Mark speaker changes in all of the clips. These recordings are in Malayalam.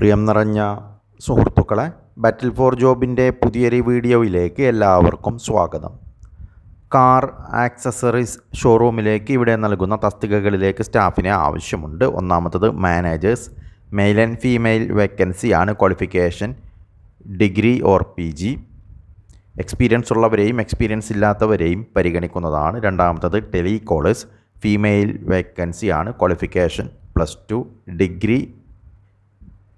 Speaker 1: പ്രിയം നിറഞ്ഞ സുഹൃത്തുക്കളെ ബാറ്റിൽ ഫോർ ജോബിന്റെ പുതിയൊരു വീഡിയോയിലേക്ക് എല്ലാവർക്കും സ്വാഗതം. കാർ ആക്സസറീസ് ഷോറൂമിലേക്ക് ഇവിടെ നൽകുന്ന തസ്തികകളിലേക്ക് സ്റ്റാഫിനെ ആവശ്യമുണ്ട്. ഒന്നാമത്തത് മാനേജേഴ്സ് മെയിൽ ആൻഡ് ഫീമെയിൽ വേക്കൻസിയാണ് qualification degree or P G experience ഉള്ളവരെയും experience ഇല്ലാത്തവരെയും പരിഗണിക്കുന്നതാണ്. രണ്ടാമത്തത് ടെലികോളേഴ്സ് ഫീമെയിൽ വേക്കൻസിയാണ് qualification plus two degree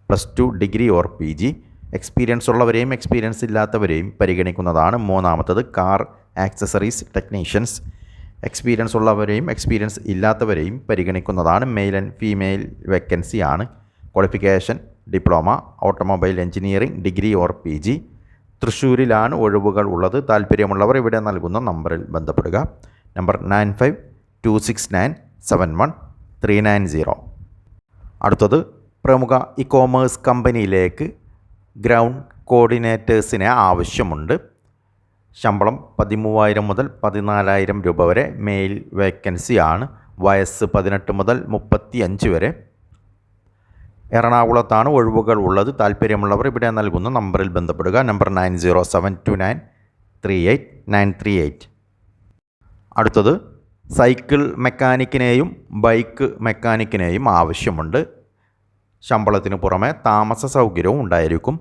Speaker 1: plus two degree or P G. Experience ഉള്ളവരെയും experience ഇല്ലാത്തവരെയും പരിഗണിക്കുന്നതാണ് മൂന്നാമത്തത് കാർ ആക്സസറീസ് ടെക്നീഷ്യൻസ് എക്സ്പീരിയൻസ് ഉള്ളവരെയും എക്സ്പീരിയൻസ് ഇല്ലാത്തവരെയും പരിഗണിക്കുന്നതാണ് മെയിൽ ആൻഡ് ഫീമെയിൽ വേക്കൻസി ആണ്. Qualification diploma automobile engineering degree or P G. തൃശ്ശൂരിലാണ് ഒഴിവുകൾ ഉള്ളത്. താല്പര്യമുള്ളവർ ഇവിടെ നൽകുന്ന നമ്പറിൽ ബന്ധപ്പെടുക. Number nine five two six nine seven one three nine zero അടുത്തത് പ്രമുഖ ഇ കോമേഴ്സ് കമ്പനിയിലേക്ക് ഗ്രൗണ്ട് കോർഡിനേറ്റേഴ്സിനെ ആവശ്യമുണ്ട്. ശമ്പളം പതിമൂവായിരം മുതൽ പതിനാലായിരം രൂപ വരെ മെയിൽ വേക്കൻസിയാണ് വയസ്സ് പതിനെട്ട് മുതൽ മുപ്പത്തി അഞ്ച് വരെ. എറണാകുളത്താണ് ഒഴിവുകൾ ഉള്ളത്. താല്പര്യമുള്ളവർ ഇവിടെ നൽകുന്ന നമ്പറിൽ ബന്ധപ്പെടുക. Number nine zero seven two nine three eight nine three eight. അടുത്തത് സൈക്കിൾ മെക്കാനിക്കിനെയും ബൈക്ക് മെക്കാനിക്കിനെയും ആവശ്യമുണ്ട്. ശമ്പളത്തിന് പുറമെ താമസ സൗകര്യവും ഉണ്ടായിരിക്കും.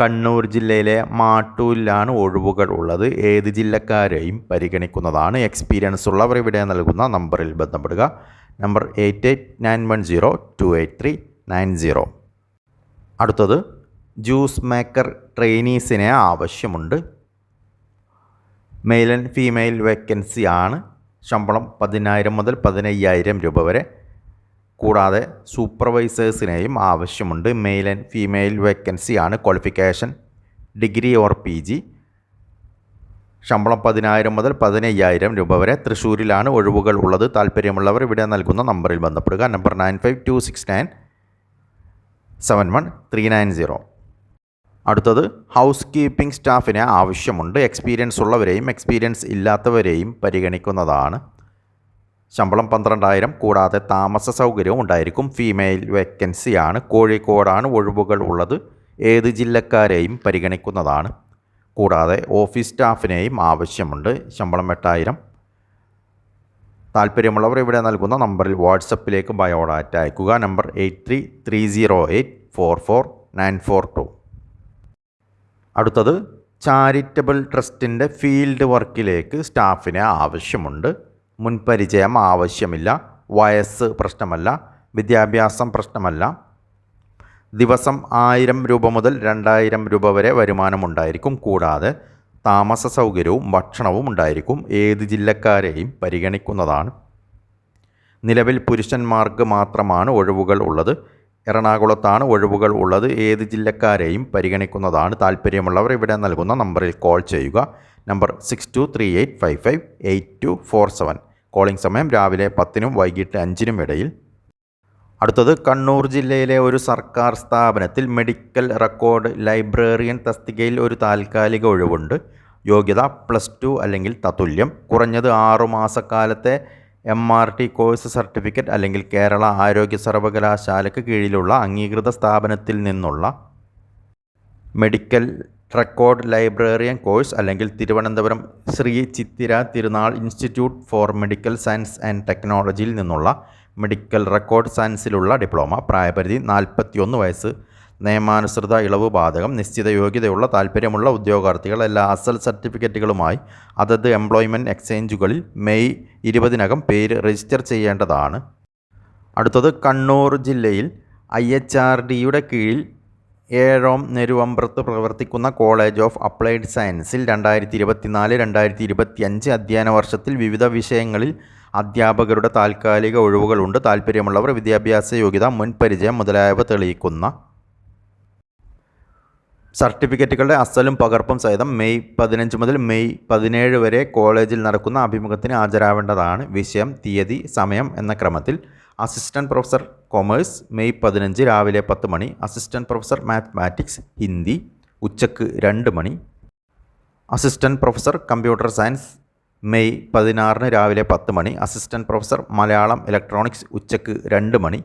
Speaker 1: കണ്ണൂർ ജില്ലയിലെ മാട്ടൂരിലാണ് ഒഴിവുകൾ ഉള്ളത്. ഏത് ജില്ലക്കാരെയും പരിഗണിക്കുന്നതാണ്. എക്സ്പീരിയൻസ് ഉള്ളവർ ഇവിടെ നൽകുന്ന നമ്പറിൽ ബന്ധപ്പെടുക. Number eight eight nine one zero two eight three nine zero. അടുത്തത് ജ്യൂസ് മേക്കർ ട്രെയിനീസിനെ ആവശ്യമുണ്ട്. മെയിൽ ആൻഡ് ഫീമെയിൽ വേക്കൻസി ആണ്. ശമ്പളം പതിനായിരം മുതൽ പതിനയ്യായിരം രൂപ വരെ. കൂടാതെ സൂപ്പർവൈസേഴ്സിനെയും ആവശ്യമുണ്ട്. മെയിൽ ആൻഡ് ഫീമെയിൽ വേക്കൻസി ആണ് qualification degree or P G. ശമ്പളം പതിനായിരം മുതൽ പതിനയ്യായിരം രൂപ വരെ. തൃശ്ശൂരിലാണ് ഒഴിവുകൾ ഉള്ളത്. താല്പര്യമുള്ളവർ ഇവിടെ നൽകുന്ന നമ്പറിൽ ബന്ധപ്പെടുക. Number nine five two six nine seven one three nine zero. അടുത്തത് ഹൗസ് കീപ്പിംഗ് സ്റ്റാഫിന് ആവശ്യമുണ്ട്. എക്സ്പീരിയൻസ് ഉള്ളവരെയും എക്സ്പീരിയൻസ് ഇല്ലാത്തവരെയും പരിഗണിക്കുന്നതാണ് ശമ്പളം പന്ത്രണ്ടായിരം കൂടാതെ താമസ സൗകര്യവും ഉണ്ടായിരിക്കും. ഫീമെയിൽ വേക്കൻസിയാണ് കോഴിക്കോടാണ് ഒഴിവുകൾ ഉള്ളത്. ഏത് ജില്ലക്കാരെയും പരിഗണിക്കുന്നതാണ്. കൂടാതെ ഓഫീസ് സ്റ്റാഫിനെയും ആവശ്യമുണ്ട്. ശമ്പളം എട്ടായിരം. താല്പര്യമുള്ളവർ ഇവിടെ നൽകുന്ന നമ്പറിൽ വാട്സപ്പിലേക്ക് ബയോഡാറ്റ അയക്കുക. Number eight three three zero eight four four nine four two. അടുത്തത് ചാരിറ്റബിൾ ട്രസ്റ്റിന്റെ ഫീൽഡ് വർക്കിലേക്ക് സ്റ്റാഫിനെ ആവശ്യമുണ്ട്. മുൻപരിചയം ആവശ്യമില്ല. വയസ്സ് പ്രശ്നമല്ല. വിദ്യാഭ്യാസം പ്രശ്നമല്ല. ദിവസം ആയിരം രൂപ മുതൽ രണ്ടായിരം രൂപ വരെ വരുമാനമുണ്ടായിരിക്കും കൂടാതെ താമസ സൗകര്യവും ഭക്ഷണവും ഉണ്ടായിരിക്കും. ഏത് ജില്ലക്കാരെയും പരിഗണിക്കുന്നതാണ്. നിലവിൽ പുരുഷന്മാർക്ക് മാത്രമാണ് ഒഴിവുകൾ ഉള്ളത്. എറണാകുളത്താണ് ഒഴിവുകൾ ഉള്ളത്. ഏത് ജില്ലക്കാരെയും പരിഗണിക്കുന്നതാണ്. താല്പര്യമുള്ളവർ ഇവിടെ നൽകുന്ന നമ്പറിൽ കോൾ ചെയ്യുക. Number six two three eight five five eight two four seven. Calling സമയം രാവിലെ പത്തിനും വൈകിട്ട് അഞ്ചിനും ഇടയിൽ. അടുത്തത് കണ്ണൂർ ജില്ലയിലെ ഒരു സർക്കാർ സ്ഥാപനത്തിൽ മെഡിക്കൽ റെക്കോർഡ് ലൈബ്രറിയൻ തസ്തികയിൽ ഒരു താൽക്കാലിക ഒഴിവുണ്ട്. യോഗ്യത പ്ലസ് ടു അല്ലെങ്കിൽ തത്തുല്യം. കുറഞ്ഞത് ആറുമാസക്കാലത്തെ M R T course certificate അല്ലെങ്കിൽ കേരള ആരോഗ്യ സർവകലാശാലയ്ക്ക് കീഴിലുള്ള അംഗീകൃത സ്ഥാപനത്തിൽ നിന്നുള്ള മെഡിക്കൽ റെക്കോർഡ് ലൈബ്രറിയൻ കോഴ്സ് അല്ലെങ്കിൽ Thiruvananthapuram Sree Chithira Thirunal institute for medical science and ടെക്നോളജിയിൽ നിന്നുള്ള മെഡിക്കൽ റെക്കോർഡ് സയൻസിലുള്ള ഡിപ്ലോമ പ്രായപരിധി നാൽപ്പത്തിയൊന്ന് വയസ്സ് നിയമാനുസൃത ഇളവ് ബാധകം നിശ്ചിത യോഗ്യതയുള്ള താൽപ്പര്യമുള്ള ഉദ്യോഗാർത്ഥികൾ എല്ലാ അസൽ സർട്ടിഫിക്കറ്റുകളുമായി അതത് എംപ്ലോയ്മെന്റ് എക്സ്ചേഞ്ചുകളിൽ മെയ് ഇരുപതിനകം പേര് രജിസ്റ്റർ ചെയ്യേണ്ടതാണ്. അടുത്തത് കണ്ണൂർ ജില്ലയിൽ ഐ എച്ച് ആർ ഡിയുടെ കീഴിൽ ഏഴോം നെരുവമ്പ്രത്ത് പ്രവർത്തിക്കുന്ന കോളേജ് ഓഫ് അപ്ലൈഡ് സയൻസിൽ രണ്ടായിരത്തി ഇരുപത്തിനാല് രണ്ടായിരത്തി ഇരുപത്തി അഞ്ച് അധ്യയന വർഷത്തിൽ വിവിധ വിഷയങ്ങളിൽ അധ്യാപകരുടെ താൽക്കാലിക ഒഴിവുകളുണ്ട്. താൽപ്പര്യമുള്ളവർ വിദ്യാഭ്യാസ യോഗ്യത മുൻപരിചയം മുതലായവ തെളിയിക്കുന്ന സർട്ടിഫിക്കറ്റുകളുടെ അസലും പകർപ്പും സഹിതം മെയ് പതിനഞ്ച് മുതൽ മെയ് പതിനേഴ് വരെ കോളേജിൽ നടക്കുന്ന അഭിമുഖത്തിന് ഹാജരാവേണ്ടതാണ്. വിഷയം തീയതി സമയം എന്ന ക്രമത്തിൽ അസിസ്റ്റന്റ് പ്രൊഫസർ കൊമേഴ്സ് മെയ് പതിനഞ്ച് രാവിലെ പത്ത് മണി. അസിസ്റ്റന്റ് പ്രൊഫസർ മാത്മാറ്റിക്സ് ഹിന്ദി ഉച്ചയ്ക്ക് രണ്ട് മണി. Assistant professor computer science May പതിനാറിന് രാവിലെ പത്ത് മണി. അസിസ്റ്റന്റ് പ്രൊഫസർ മലയാളം ഇലക്ട്രോണിക്സ് ഉച്ചയ്ക്ക് രണ്ട് മണി.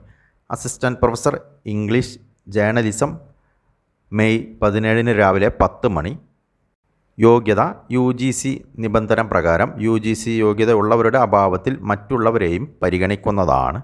Speaker 1: Assistant professor English journalism May പതിനേഴിന് രാവിലെ പത്ത് മണി. യോഗ്യത യു ജി സി നിബന്ധന പ്രകാരം യു ജി സി യോഗ്യത ഉള്ളവരുടെ അഭാവത്തിൽ മറ്റുള്ളവരെയും പരിഗണിക്കുന്നതാണ്.